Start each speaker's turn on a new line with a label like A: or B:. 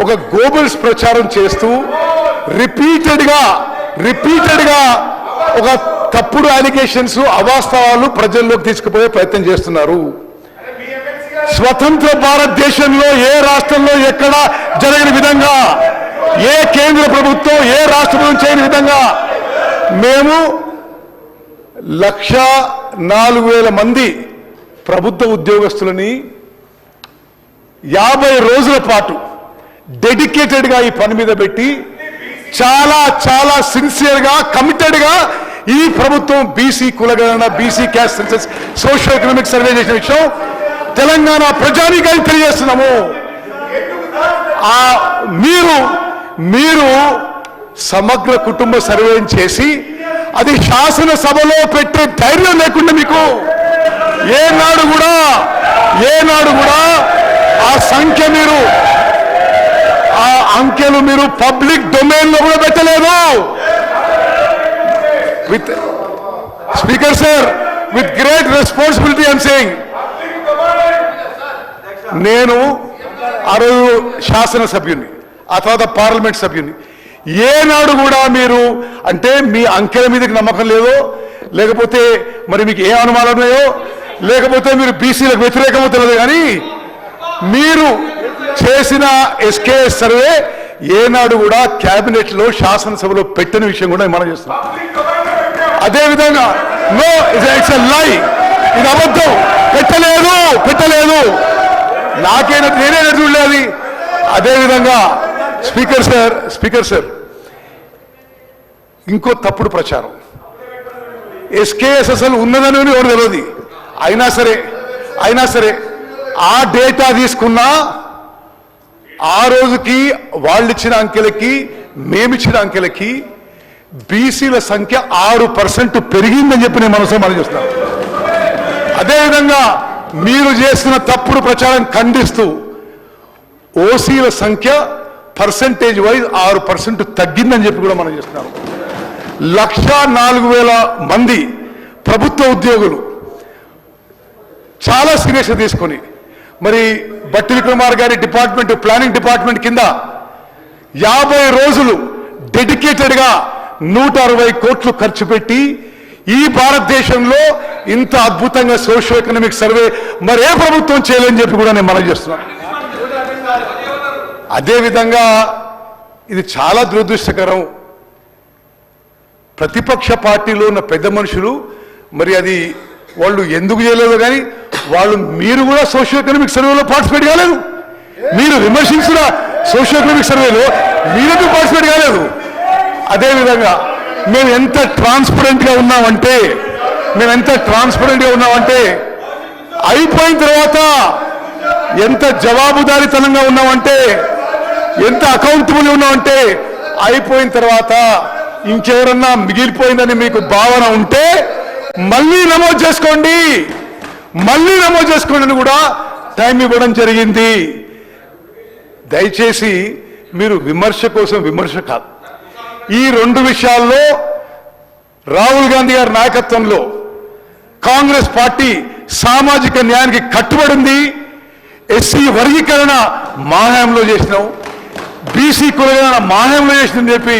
A: ఒక గోబుల్స్ ప్రచారం చేస్తూ రిపీటెడ్గా రిపీటెడ్గా ఒక తప్పుడు అలిగేషన్స్ అవాస్తవాలు ప్రజల్లోకి తీసుకుపోయే ప్రయత్నం చేస్తున్నారు. స్వతంత్ర భారతదేశంలో ఏ రాష్ట్రంలో ఎక్కడ జరగని విధంగా ఏ కేంద్ర ప్రభుత్వం ఏ రాష్ట్ర ప్రభుత్వం చేయని విధంగా మేము లక్ష నాలుగు వేల మంది ప్రభుత్వ ఉద్యోగస్తులని యాభై రోజుల పాటు డెడికేటెడ్గా ఈ పని మీద పెట్టి చాలా చాలా సిన్సియర్గా కమిటెడ్గా ఈ ప్రభుత్వం బీసీ కులగణన BC caste census social economic survey చేసిన విషయం తెలంగాణ ప్రజానికాన్ని తెలియజేస్తున్నాము. ఆ మీరు మీరు సమగ్ర కుటుంబ సర్వే చేసి అది శాసనసభలో పెట్టే ధైర్యం లేకుండా మీకు ఏనాడు కూడా ఏనాడు కూడా ఆ సంఖ్య మీరు ఆ అంకెలు మీరు పబ్లిక్ డొమైన్లో కూడా పెట్టలేదు. With speaker sir with great responsibility I'm saying నేను ఆ రోజు శాసనసభ్యుని ఆ తర్వాత పార్లమెంట్ సభ్యుని ఏనాడు కూడా మీరు అంటే మీ అంకెల మీదకి నమ్మకం లేదో లేకపోతే మరి మీకు ఏ అనుమానం ఉన్నాయో లేకపోతే మీరు బీసీలకు వ్యతిరేకమో తెలియదు కానీ మీరు చేసిన ఎస్కేఎస్ సర్వే ఏనాడు కూడా కేబినెట్లో శాసనసభలో పెట్టిన విషయం కూడా మనం చేస్తున్నాం. అదేవిధంగా నో ఇట్స్ లై ఇది అబద్ధం. పెట్టలేదు పెట్టలేదు. నాకైనా నేనే చూడలేదు. అదేవిధంగా స్పీకర్ సార్ స్పీకర్ సార్ ఇంకో తప్పుడు ప్రచారం. ఎస్కేఎస్ అసలు ఉన్నదని ఎవరు తెలియదు? అయినా సరే అయినా సరే ఆ డేటా తీసుకున్నా ఆ రోజుకి వాళ్ళు ఇచ్చిన అంకెలకి మేమిచ్చిన అంకెలకి బీసీల సంఖ్య ఆరు పర్సెంట్ పెరిగిందని చెప్పి నేను మనసులో మనం చేస్తున్నాను అదేవిధంగా మీరు చేసిన తప్పుడు ప్రచారం ఖండిస్తూ ఓసీల సంఖ్య పర్సంటేజ్ వైజ్ ఆరు పర్సెంట్ తగ్గిందని చెప్పి కూడా మనం చేస్తున్నాము లక్ష నాలుగు వేల మంది ప్రభుత్వ ఉద్యోగులు చాలా సీరియస్గా తీసుకొని మరి బట్టి విక్రమార్ గారి డిపార్ట్మెంట్ ప్లానింగ్ డిపార్ట్మెంట్ కింద యాభై రోజులు డెడికేటెడ్గా నూట అరవై కోట్లు ఖర్చు పెట్టి ఈ భారతదేశంలో ఇంత అద్భుతంగా సోషో ఎకనామిక్ సర్వే మరే ప్రభుత్వం చేయలేని చెప్పి కూడా నేను మనం చేస్తున్నాను. అదేవిధంగా ఇది చాలా దురదృష్టకరం. ప్రతిపక్ష పార్టీలో ఉన్న పెద్ద మనుషులు మరి అది వాళ్ళు ఎందుకు చేయలేదు కానీ వాళ్ళు మీరు కూడా సోషియో ఎకనామిక్ సర్వేలో పార్టిసిపేట్ కాలేదు. మీరు విమర్శించిన సోషియో ఎకనామిక్ సర్వేలో మీరెందుకు పార్టిసిపేట్ కాలేదు? అదేవిధంగా మేము ఎంత ట్రాన్స్పరెంట్గా ఉన్నామంటే మేము ఎంత ట్రాన్స్పరెంట్గా ఉన్నామంటే అయిపోయిన తర్వాత ఎంత జవాబుదారీతనంగా ఉన్నామంటే ఎంత అకౌంటబుల్ ఉన్నామంటే అయిపోయిన తర్వాత ఇంకెవరన్నా మిగిలిపోయిందని మీకు భావన ఉంటే మళ్ళీ నమోదు చేసుకోండి. మళ్ళీ నమోదు చేసుకోండి కూడా టైం ఇవ్వడం జరిగింది. దయచేసి మీరు విమర్శ కోసం విమర్శ కాదు. ఈ రెండు విషయాల్లో రాహుల్ గాంధీ గారి నాయకత్వంలో కాంగ్రెస్ పార్టీ సామాజిక న్యాయానికి కట్టుబడింది ఎస్సీ వర్గీకరణ మాహాయంలో చేసినాం. బీసీ కులగణన మాహాయంలో చేసిందని చెప్పి